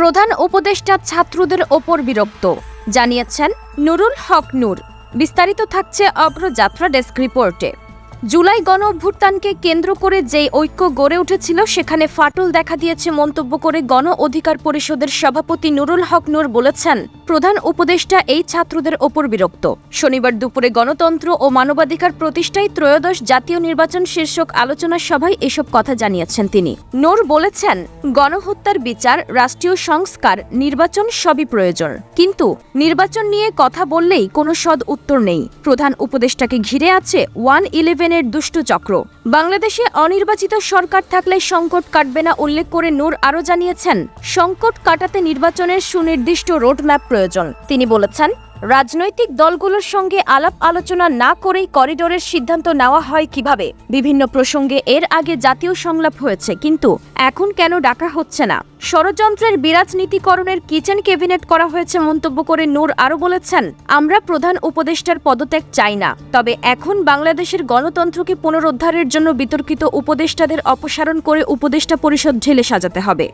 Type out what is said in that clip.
প্রধান উপদেষ্টা ছাত্রদের ওপর বিরক্ত। জানিয়েছেন নুরুল হক নূর। বিস্তারিত থাকছে অগ্রযাত্রা ডেস্ক রিপোর্টে। জুলাই গণ অভ্যুত্থানকে কেন্দ্র করে যেই ঐক্য গড়ে উঠেছিল, সেখানে ফাটল দেখা দিয়েছে মন্তব্য করে গণ অধিকার পরিষদের সভাপতি নুরুল হক নূর বলেছেন, প্রধান উপদেষ্টা এই ছাত্রদের ওপর বিরক্ত। শনিবার দুপুরে গণতন্ত্র ও মানবাধিকার প্রতিষ্ঠায় ত্রয়োদশ জাতীয় নির্বাচন শীর্ষক আলোচনা সভায় এসব কথা জানিয়েছেন তিনি। নূর বলেছেন, গণহত্যার বিচার, রাষ্ট্রীয় সংস্কার, নির্বাচন সবই প্রয়োজন। কিন্তু নির্বাচন নিয়ে কথা বললেই কোনো সদ উত্তর নেই। প্রধান উপদেষ্টাকে ঘিরে আছে ওয়ান ইলেভেনের দুষ্টু চক্র। বাংলাদেশে অনির্বাচিত সরকার থাকলে সংকট কাটবে না উল্লেখ করে নূর আরও জানিয়েছেন, সংকট কাটাতে নির্বাচনের সুনির্দিষ্ট রোডম্যাপ প্রয়োজন। তিনি বলেছেন রাজনৈতিক দলগুলোর সঙ্গে আলাপ আলোচনা না করেই করিডোরের সিদ্ধান্ত নেওয়া হয় কীভাবে? বিভিন্ন প্রসঙ্গে এর আগে জাতীয় সংলাপ হয়েছে, কিন্তু এখন কেন ডাকা হচ্ছে না? ষড়যন্ত্রের বিরাজনীতিকরণের কিচেন ক্যাবিনেট করা হয়েছে মন্তব্য করে নূর আরও বলেছেন, আমরা প্রধান উপদেষ্টার পদত্যাগ চাই না। তবে এখন বাংলাদেশের গণতন্ত্রকে পুনরুদ্ধারের জন্য বিতর্কিত উপদেষ্টাদের অপসারণ করে উপদেষ্টা পরিষদ ঢেলে সাজাতে হবে।